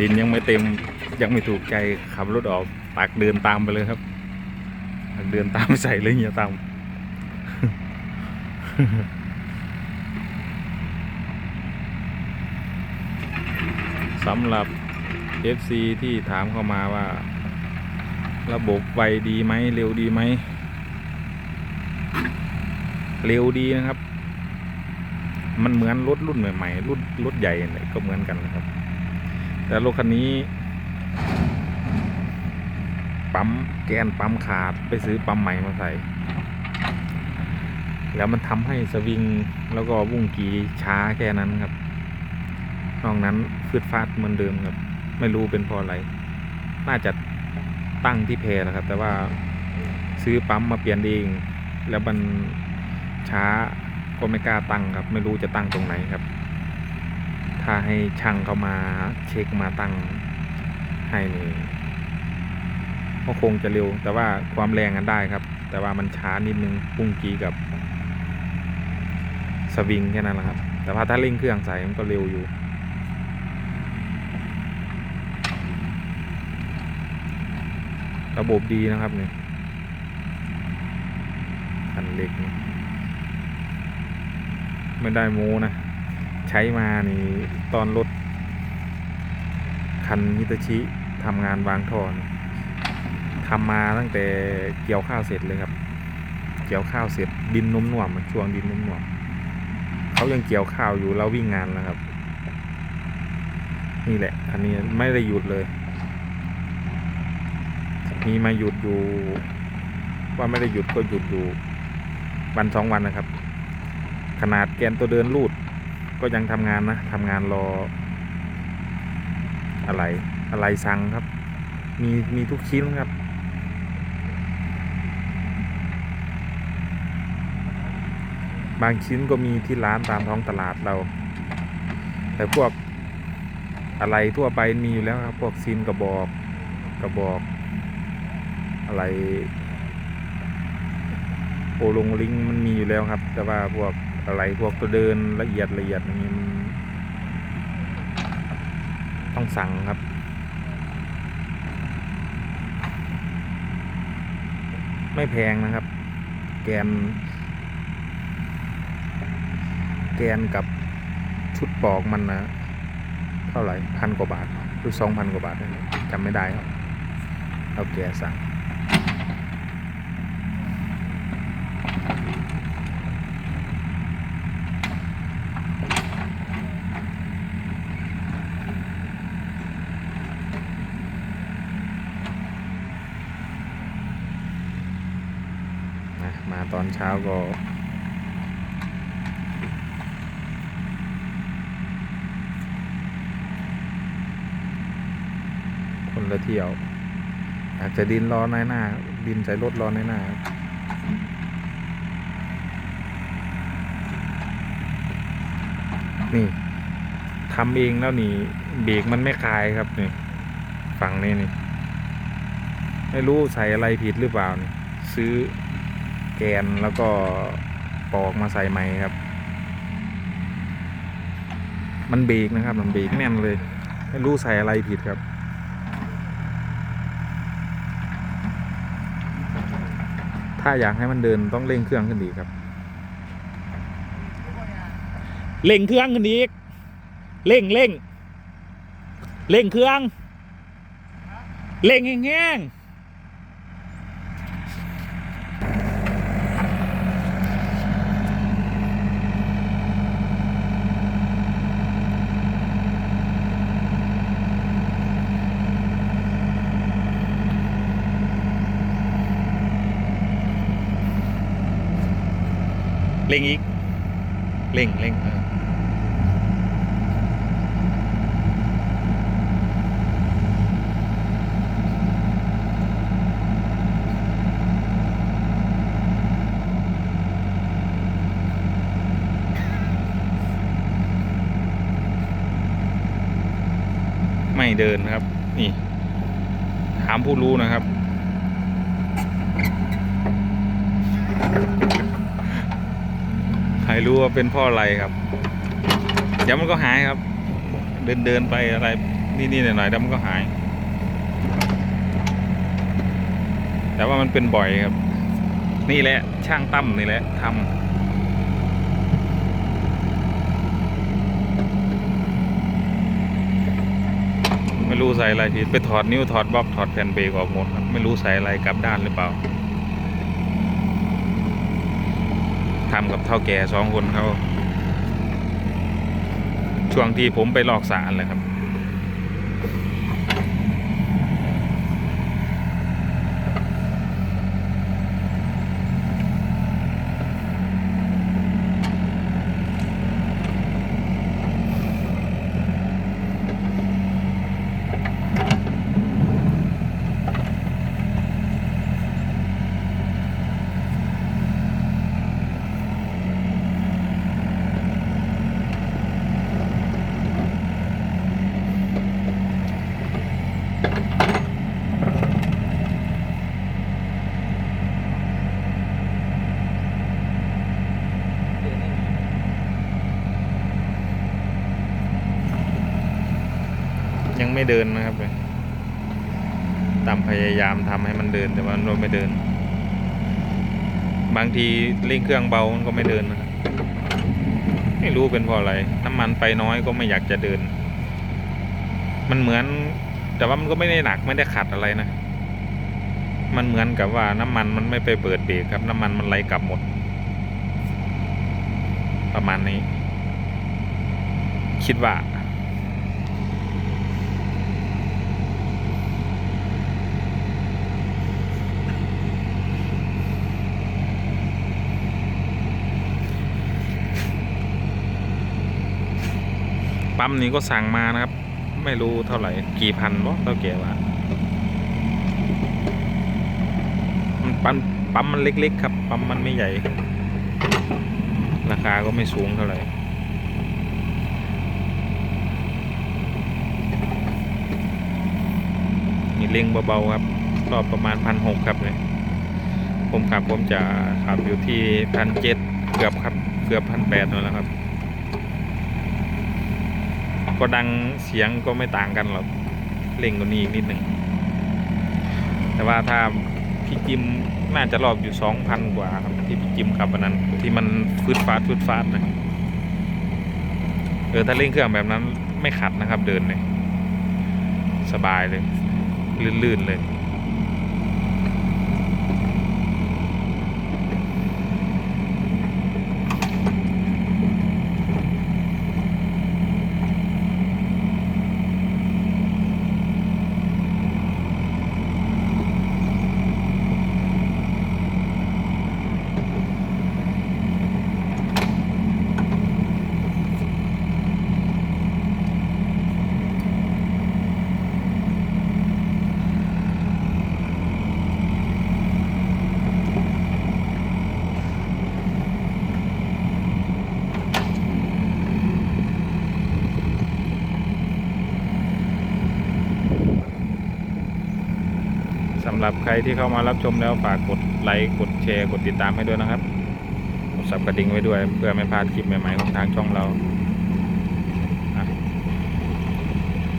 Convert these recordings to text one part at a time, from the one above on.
ดินยังไม่เต็มยังไม่ถูกใจขับรถออกตักเดินตามไปเลยครับตักเดินตามใส่เลยเฮียตามสำหรับ FC ที่ถามเข้ามาว่า ระบบไวดีไหมเร็วดีไหม เร็วดีนะครับ มันเหมือนรถรุ่นใหม่ๆรุ่นรถใหญ่ก็เหมือนกันนะครับ แต่รถคันนี้ ปั๊มแกนปั๊มขาดไปซื้อปั๊มใหม่มาใส่ แล้วมันทำให้สวิงแล้วก็วุ่งกีช้าแค่นั้นครับ นอกนั้นฟืดฟาดเหมือนเดิมครับ ไม่รู้เป็นเพราะอะไร น่าจะตั้งที่เพลครับ แต่ว่าซื้อปั๊มมาเปลี่ยนเอง แล้วมันช้า ก็ไม่กล้าตั้งครับ ไม่รู้จะตั้งตรงไหนครับ ถ้าให้ช่างเขามาเช็คมาตั้งให้นี่ก็คงจะเร็ว แต่ว่าความแรงกันได้ครับ แต่ว่ามันช้านิดนึงพุ่งกีกับ สวิงแค่นั้นแหละครับ แต่ว่าถ้าเร่งเครื่องใส่มันก็เร็วอยู่ระบบดีนะครับเนี่ยคันเล็กนี่ ไม่ได้โม้นะ ใช้มานี่ตอนรถ คันฮิตาชิทำงานวางท่อนทำมาตั้งแต่เกี่ยวข้าวเสร็จเลยครับ เกี่ยวข้าวเสร็จดินนุ่มหน่วมช่วงดินนุ่มหน่วมเขายังเกี่ยวข้าวอยู่เราวิ่งงานแล้วครับ นี่แหละอันนี้ไม่ได้หยุดเลย มีมาหยุดอยู่ ว่าไม่ได้หยุดก็หยุดอยู่วันสองวันนะครับ ขนาดแกนตัวเดินรูด ก็ยังทำงานนะทำงานรอ อะไรอะไรสั่งครับ มีมีทุกชิ้นครับ บางชิ้นก็มีที่ร้านตามท้องตลาดเรา แต่พวกอะไรทั่วไปมีอยู่แล้วครับ พวกซินกระบอกกระบอก อะไรโอลงลิงมันมีอยู่แล้วครับ แต่ว่าพวก อะไรพวกตัวเดินละเอียดละเอียดอย่างนี้มันต้องสั่งครับ ไม่แพงนะครับ แกน แกนกับชุดปอกมันนะเท่าไหร่พันกว่าบาทหรือสองพันกว่าบาทจำไม่ได้ครับเอาแกสั่ง นะมาตอนเช้าก็คนละเที่ยว อากจะดินรอในหน้า ดินใส่รถรอในหน้านี่ทำเองแล้วนี่เบรกมันไม่คลายครับนี่ฝั่งนี้นี่ ไม่รู้ใส่อะไรผิดหรือเปล่านี่ซื้อ แกนแล้วก็ปอกมาใส่ใหม่ครับ มันเบรกนะครับ มันเบรกแน่นเลยไม่รู้ใส่อะไรผิดครับ ถ้าอยากให้มันเดินต้องเร่งเครื่องขึ้นอีกครับ เร่งเครื่องขึ้นอีกเร่งเร่งเร่งเครื่อง เร่งแห้งๆ เร่งอีกเร่งเร่งไม่เดินนะครับ นี่ ถามผู้รู้นะครับ ใครรู้ว่าเป็นเพ่ออะไรครับเดี๋ยวมันก็หายครับ เดินเดินไปอะไรนี่ๆหน่อยๆแล้วมันก็หาย แต่ว่ามันเป็นบ่อยครับ นี่แหละช่างตั้มนี่แหละทำไม่รู้ใส่อะไรผิดไปถอดนิ้วถอดบล็อกถอดแผ่นเบรกออกหมดครับไม่รู้ใส่อะไรกลับด้านหรือเปล่า ทำกับเท่าแก่สองคนเขาช่วงที่ผมไปลอกสารเลยครับ ยังไม่เดินนะครับเลยตามพยายามทำให้มันเดินแต่ว่ามันไม่เดิน บางทีเร่งเครื่องเบามันก็ไม่เดินนะครับไม่รู้เป็นเพราะอะไร น้ำมันไปน้อยก็ไม่อยากจะเดิน มันเหมือน แต่ว่ามันก็ไม่ได้หนักไม่ได้ขัดอะไรนะ มันเหมือนกับว่าน้ำมันมันไม่ไปเปิดเบรกครับ น้ำมันมันไหลกลับหมด ประมาณนี้ คิดว่าปั๊มนี้ก็สั่งมานะครับ ไม่รู้เท่าไหร่ กี่พันวะเท่าแก่ว่ามันปั๊มปั๊มมันเล็ก ๆ ครับ ปั๊มมันไม่ใหญ่ ราคาก็ไม่สูงเท่าไหร่นี่เร่งเบาๆครับ รอบประมาณพันหกครับเนี่ยผมขับผมจะขับอยู่ที่พันเจ็ดเกือบครับ เกือบพันแปดนั่นแหละครับ ก็ดังเสียงก็ไม่ต่างกันหรอกเร่งกว่านี้อีกนิดหนึ่งแต่ว่าถ้าพี่จิมน่าจะรอบอยู่สองพันกว่าครับที่พี่จิมขับวันนั้น ที่มันฟืดฟาดฟืดฟาดนะเออถ้าเร่งเครื่องแบบนั้นไม่ขัดนะครับ เดินเลยสบายเลย ลื่นๆเลย สำหรับใครที่เข้ามารับชมแล้วฝากกดไลค์กดแชร์กดติดตามให้ด้วยนะครับกดสับกระดิ่งไว้ด้วย เพื่อไม่พลาดคลิปใหม่ๆของทางช่องเรา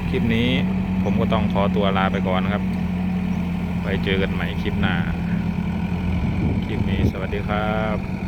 คลิปนี้ผมก็ต้องขอตัวลาไปก่อนนะครับ ไว้เจอกันใหม่คลิปหน้า คลิปนี้สวัสดีครับ